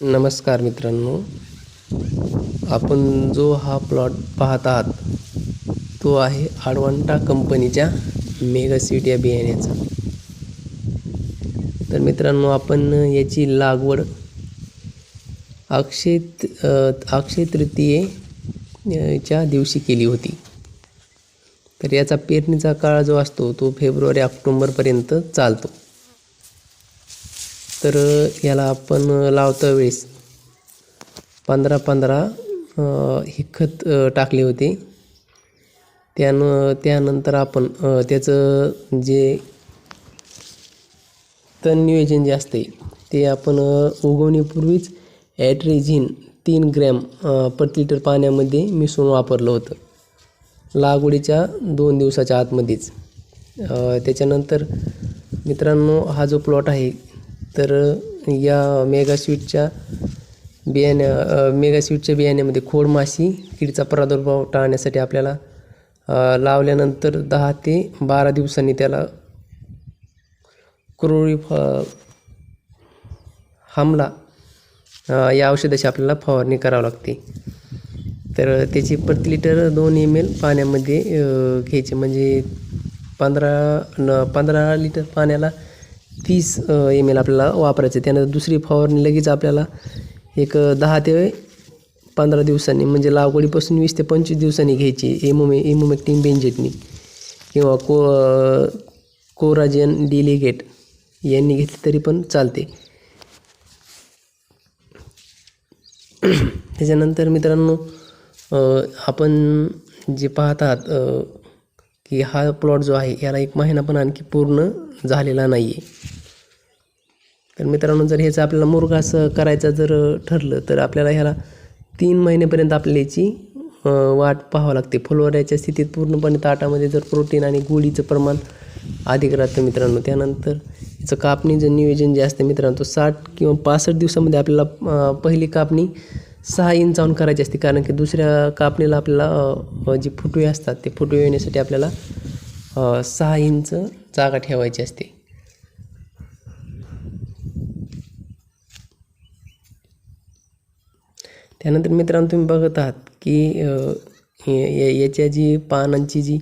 नमस्कार मित्रांनो. आपण जो हा प्लॉट पाहत आहात तो आहे आडवंटा कंपनीच्या मेगा या बियाण्याचा. तर मित्रांनो आपण याची लागवड अक्षय अक्षय तृतीयेच्या दिवशी केली होती. तर याचा पेरणीचा काळ जो असतो तो फेब्रुवारी ऑक्टोंबरपर्यंत चालतो. तर याला आपण लावता वेळेस पंधरा पंधरा हे खत टाकले होते. त्यान त्यानंतर आपण त्याचं जे तण नियोजन जे असते ते आपण उगवण्यापूर्वीच उगवणीपूर्वीच ॲट्रेझिन तीन ग्रॅम प्रति लिटर पाण्यामध्ये मिसळून वापरलं होतं. लागवडीच्या दोन दिवसाच्या आतमध्येच. त्याच्यानंतर मित्रांनो हा जो प्लॉट आहे तर या मेगा स्वीटच्या बियाण्या अ, मेगा स्वीटच्या बियाण्यामध्ये खोडमाशी किडीचा प्रादुर्भाव टाळण्यासाठी आपल्याला लावल्यानंतर दहा ते बारा दिवसांनी त्याला क्रोळी फ हमला या औषधाची आपल्याला फवारणी करावी लागते. तर त्याची प्रति लिटर दोन एम एल पाण्यामध्ये घ्यायचे. म्हणजे पंधरा न पंधरा लिटर पाण्याला तीस एम एल आपल्याला वापरायचं. त्यानंतर दुसरी फवारणी लगेच आपल्याला एक दहा ते पंधरा दिवसांनी म्हणजे लागवडीपासून वीस ते पंचवीस दिवसांनी घ्यायची एमोमे एमोमेक्टिन बेंजेटनी किंवा को कोराजेन डिलिगेट यांनी घेतली तरी पण चालते. त्याच्यानंतर मित्रांनो आपण जे पाहत आहात की हा प्लॉट जो आहे याला एक महिना पण आणखी पूर्ण झालेला नाही आहे तर मित्रांनो जर ह्याचं आपल्याला मुरघासं करायचा जर ठरलं तर आपल्याला ह्याला तीन महिनेपर्यंत आपल्याला याची वाट पाहावं लागते. फुलवऱ्याच्या स्थितीत पूर्णपणे ताटामध्ये जर प्रोटीन आणि गोळीचं प्रमाण अधिक राहतं मित्रांनो त्यानंतर याचं कापणीचं नियोजन जे असतं मित्रांनो तो साठ किंवा पासष्ट दिवसामध्ये आपल्याला पहिली कापणी सहा इंचावून करायची असते. कारण की दुसऱ्या कापणीला आपल्याला जे फुटवे असतात ते फुटवे येण्यासाठी आपल्याला सहा इंच जागा ठेवायची असते. त्यानंतर मित्रांनो तुम्ही बघत आहात की या- याच्या जी पानांची जी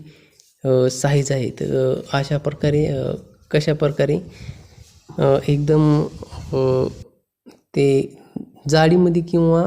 साईज आहे तर अशा प्रकारे कशा प्रकारे एकदम ते जाडीमध्ये किंवा